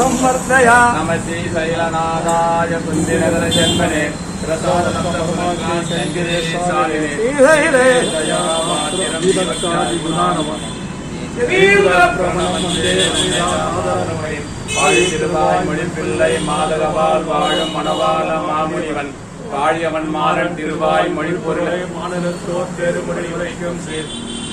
சம்பர்த்தயா நம ஸ்ரீ சைலநாதாய சுந்திரகர ஜென்மனே. மொழிப்பிள்ளை மாதகவால் வாழும் மணவாள மாமுனிவன். வாழியவன் மாறன் திருவாய் மொழிப்பொருளை. மாநிலத்தோர் பெருமொழி உரைக்கும்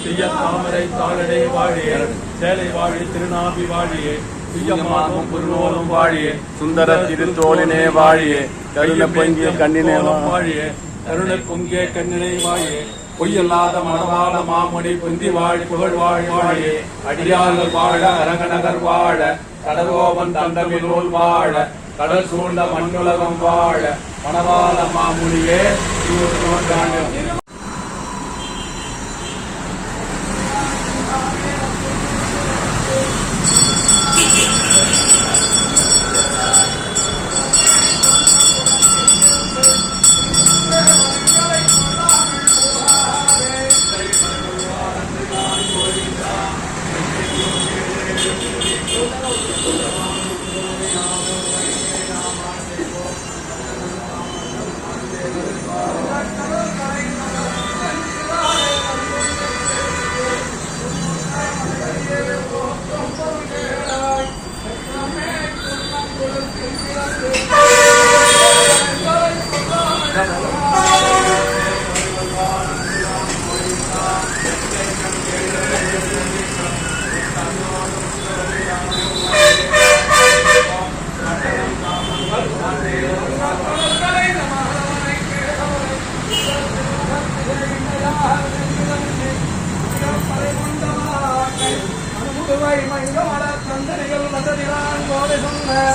தீய தாமரை தாளடை வாழிய சேலை வாழி திருநாபி வாழியே துய்யமாகும் புருணோலும் வாழியே சுந்தர திருத்தோளினே வாழியே கருண பொங்கிய கண்ணினே வாழியே கருண பொங்கிய கண்ணினை வாழியே பொய்யல்லாத மனவாள மாமணி பொந்தி வாழி புகழ் வாழ் வாழியே அடியார்கள் வாழ அரங்கநகர் வாழ கடகோபன் தந்தமிழ் வாழ கடல் சூழ்ந்த மண்ணுலகம் வாழ மணவாள மாமுனியே நூற்றாண்டு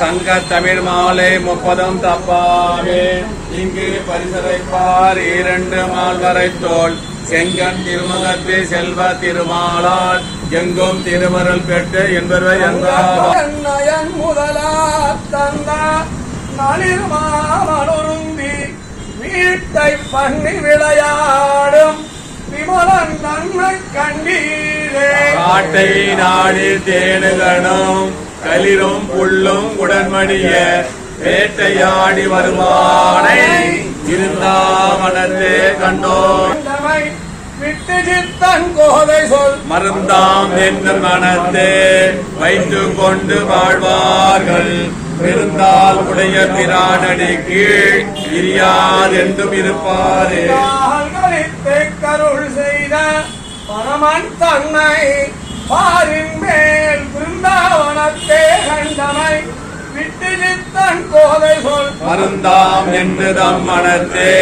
சங்க தமிழ் மாலை முப்பதும் தப்பாவே. இங்கு பரிசரைப்பார் இரண்டு மால்வரை தோல் செங்கன் திருமுகத்து செல்வ திருமாலால். எங்கும் திருமருள் பெற்று என்பவை என்றார் நயன் முதலா தந்த நளிர்மாமருந்தி வீட்டை பண்ணி விளையாடும். விமலன் நன்மை கண்டீரே. காட்டை நாடி தேனுகனும் களிரும் புல்லும் உடன்மடிய வேட்டையாடி வருவானை சித்தன் கோதை சொல். மருந்தாம் என்னும் மனத்தே வைத்து கொண்டு வாழ்வார்கள். இருந்தால் உடைய பிரானடி கீழ் இரியாதென்றும் இருப்பாரே. கால்களித்து கருள் செய்த பரமன் தன்னை பாரின் மேல் பிருந்தாவனத்தே கண்டமை. விட்டு நித்தன் கோதை சொல் மருந்தாம் என்று தம் மனத்தே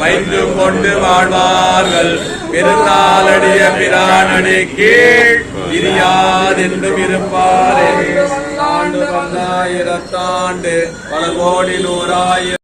வைத்து கொண்டு வாழ்வார்கள். பெருந்தாளடிய பிரானடி கீழ். இரியாதென்றும் இருப்பாரே. ஆண்டு பல்லாயிரத்தாண்டு பல கோடி நூறாயிரம்